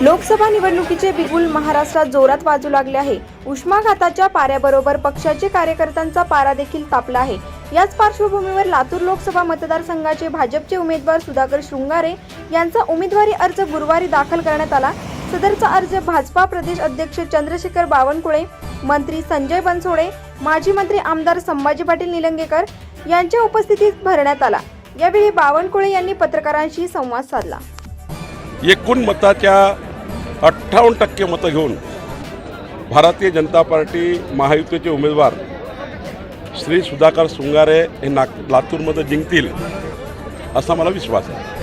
लोकसभा निवडणुकीचे बिगुल महाराष्ट्रात जोरात वाजू लागले आहे. उष्माघाताच्या पाऱ्याबरोबर पक्षाचे कार्यकर्त्यांचा पारा देखील तापला आहे. याच पार्श्वभूमीवर लातूर लोकसभा मतदारसंघाचे भाजपचे उमेदवार सुधाकर शृंगारे यांचा उमेदवारी अर्ज गुरुवारी दाखल करण्यात आला. सदरचा अर्ज भाजपा प्रदेश अध्यक्ष चंद्रशेखर बावनकुळे मंत्री संजय बनसोडे माजी मंत्री आमदार संभाजी पाटील निलंगेकर यांच्या उपस्थितीत भरण्यात आला. यावेळी बावनकुळे यांनी पत्रकारांशी संवाद साधला. एकूण मताच्या अठ्ठावन्न टक्के मतं घेऊन भारतीय जनता पार्टी महायुतीचे उमेदवार श्री सुधाकर शृंगारे हे नाग लातूरमध्ये जिंकतील असा मला विश्वास आहे.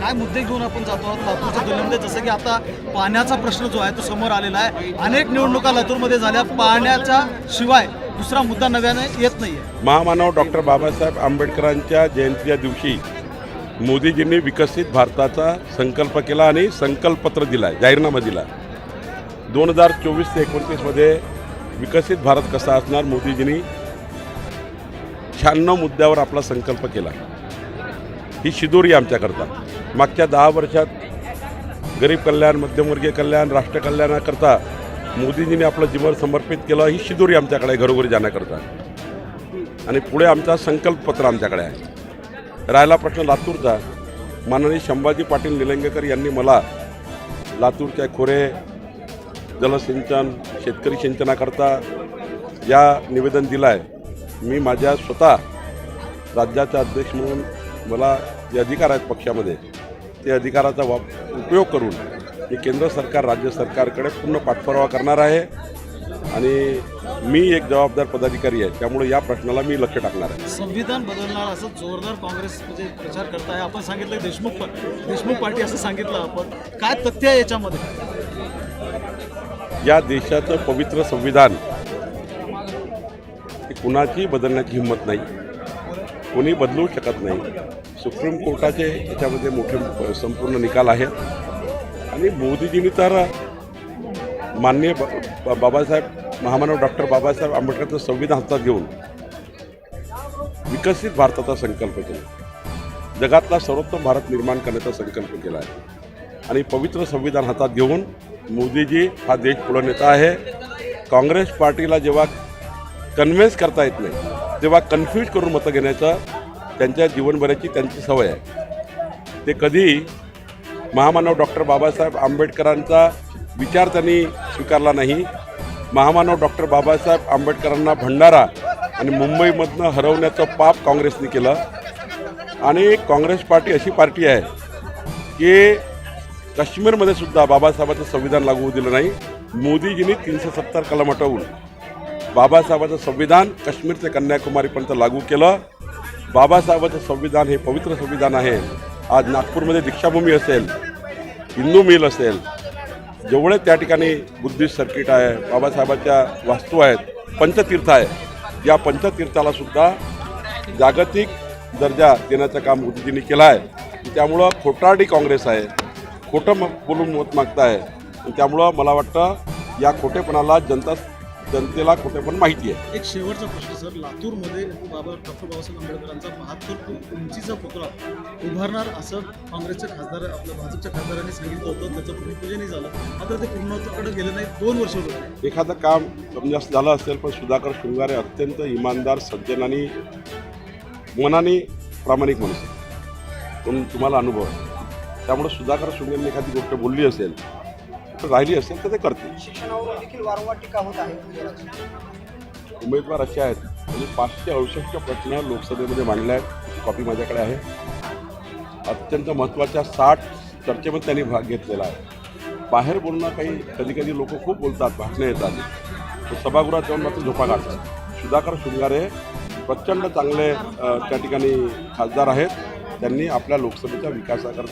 काय मुद्दे घेऊन आपण जातो आहोत? लातूरच्या तुलनेमध्ये जसं की आता पाण्याचा प्रश्न जो आहे तो समोर आलेला आहे. अनेक निवडणुका लातूरमध्ये झाल्या पाण्याच्या शिवाय दुसरा मुद्दा नव्याने येत नाहीये. महामानव डॉक्टर बाबासाहेब आंबेडकरांच्या जयंतीच्या दिवशी मोदीजींनी विकसित भारताचा संकल्प केला आणि संकल्पपत्र दिला आहे जाहीरनामा दिला दोन हजार चोवीस ते एकोणतीसमध्ये विकसित भारत कसा असणार मोदीजींनी शहाण्णव मुद्द्यावर आपला संकल्प केला. ही शिदोरी आमच्याकरता. मागच्या दहा वर्षात गरीब कल्याण मध्यमवर्गीय कल्याण राष्ट्रकल्याणाकरता मोदीजींनी आपलं जीवन समर्पित केलं ही शिदोरी आमच्याकडे घरोघरी जाण्याकरता. आणि पुढे आमचा संकल्पपत्र आमच्याकडे आहे. राहिला प्रश्न लातूरचा. माननीय संभाजी पाटील निलंगेकर यांनी मला लातूरच्या खोरे जलसिंचन शेतकरी सिंचनाकरता या निवेदन दिलं आहे मी माझ्या स्वतः राज्याचा अध्यक्ष म्हणून मला जे अधिकार आहेत पक्षामध्ये ते अधिकाराचा वाप उपयोग करून मी केंद्र सरकार राज्य सरकारकडे पूर्ण पाठपुरावा करणार आहे. आणि मी एक जबाबदार पदाधिकारी आहे त्यामुळे या प्रश्नाला मी लक्ष टाकणार आहे. संविधान बदलणार असं जोरदार काँग्रेस म्हणजे प्रचार करताय. आपण सांगितलं देशमुख देशमुख पार्टी असं सांगितलं आपण. काय तथ्य आहे याच्यामध्ये? या देशाचं पवित्र संविधान हे कुणाची बदलण्याची हिंमत नाही कोणी बदलू शकत नाही. सुप्रीम कोर्टाचे याच्यामध्ये मोठे संपूर्ण निकाल आहेत. आणि मोदीजींनी तर माननीय ब- बाबासाहेब महामानव डॉक्टर बाबासाहेब आंबेडकरचं संविधान हातात घेऊन विकसित भारताचा संकल्प केला. जगातला सर्वोत्तम भारत निर्माण करण्याचा संकल्प केला आहे. आणि पवित्र संविधान हातात घेऊन मोदीजी हा देश पुढे नेता आहे. काँग्रेस पार्टीला जेव्हा कन्व्हिन्स करता येत नाही तेव्हा कन्फ्यूज करून मतं घेण्याचं त्यांच्या जीवनभराची त्यांची सवय आहे. ते कधी महामानव डॉक्टर बाबासाहेब आंबेडकरांचा विचार त्यांनी स्वीकारला नाही. महामानव डॉक्टर बाबासाहेब आंबेडकरांना भंडारा आणि मुंबईमधनं हरवण्याचं पाप काँग्रेसने केलं. आणि काँग्रेस पार्टी अशी पार्टी आहे की काश्मीरमध्ये सुद्धा बाबासाहेबाचं संविधान लागू होऊ दिलं नाही. मोदीजींनी तीनशे सत्तर कलम हटवून बाबासाहेबाचं संविधान काश्मीर ते कन्याकुमारीपर्यंत लागू केलं. बाबासाहेबाचं संविधान हे पवित्र संविधान आहे. आज नागपूरमध्ये दीक्षाभूमी असेल हिंदू मिल असेल जेवढे त्या ठिकाणी बुद्धिस्ट सर्किट आहे बाबासाहेबाच्या वास्तू आहेत पंचतीर्थ आहे. या पंचतीर्थाला सुद्धा जागतिक दर्जा देण्याचं काम मोदीजींनी केलं आहे. त्यामुळं खोटारडी काँग्रेस आहे. खोटं बोलून मत मागत आहे त्यामुळं मला वाटतं या खोटेपणाला जनता जनतेला खोटेपण माहिती आहे. एक शेवटचा प्रश्न सर. लातूरमध्ये बाबा डॉक्टर बाबासाहेब आंबेडकरांचा बहात्तर फूट उंचीचा पुतळा उभारणार असं काँग्रेसचे खासदार आपल्या भाजपच्या खासदारांनी सांगितलं होतं. त्याचं भूमिपूजनही झालं. मात्र ते पूर्णत्वाकडे गेले नाही दोन वर्ष होते एखादं काम समजा झालं असेल पण सुधाकर शृंगारे अत्यंत इमानदार सज्जन आणि मनाने प्रामाणिक माणूस. म्हणून तुम्हाला अनुभव आहे. त्यामुळे सुधाकर शृंगारेने एखादी गोष्ट बोलली असेल राहिली असेल तर ते करतील. शिक्षणावर देखील वारंवार टीका होत आहे. उमेदवार असे आहेत. म्हणजे पाचशे अडुसष्ट प्रश्न लोकसभेमध्ये मांडले आहेत. कॉपी माझ्याकडे आहे. अत्यंत महत्त्वाच्या साठ चर्चेमध्ये त्यांनी भाग घेतलेला आहे. बाहेर बोलणं काही कधी कधी लोक खूप बोलतात भाषणं येतात. सभागृहात जाऊन मात्र झोपा काढतात. सुधाकर शृंगारे प्रचंड चांगले त्या ठिकाणी खासदार आहेत. त्यांनी आपल्या लोकसभेच्या विकासाकरता